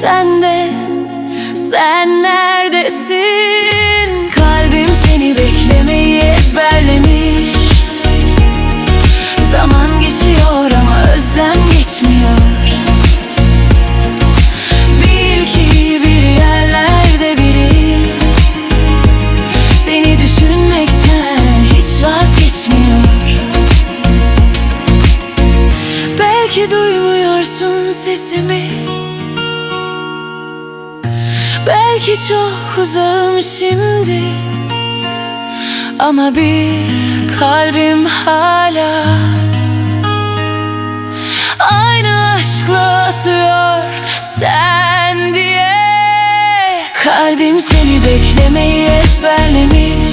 Sen de sen neredesin? Kalbim seni beklemeyi ezberlemiş. Zaman geçiyor ama özlem geçmiyor. Bil ki bir yerlerde biri. Seni düşünmekten hiç vazgeçmiyor. Belki duymuyorsun sesimi Belki çok uzağım şimdi Ama bir kalbim hala. Aynı aşkla atıyor sen diye. Kalbim seni beklemeyi ezberlemiş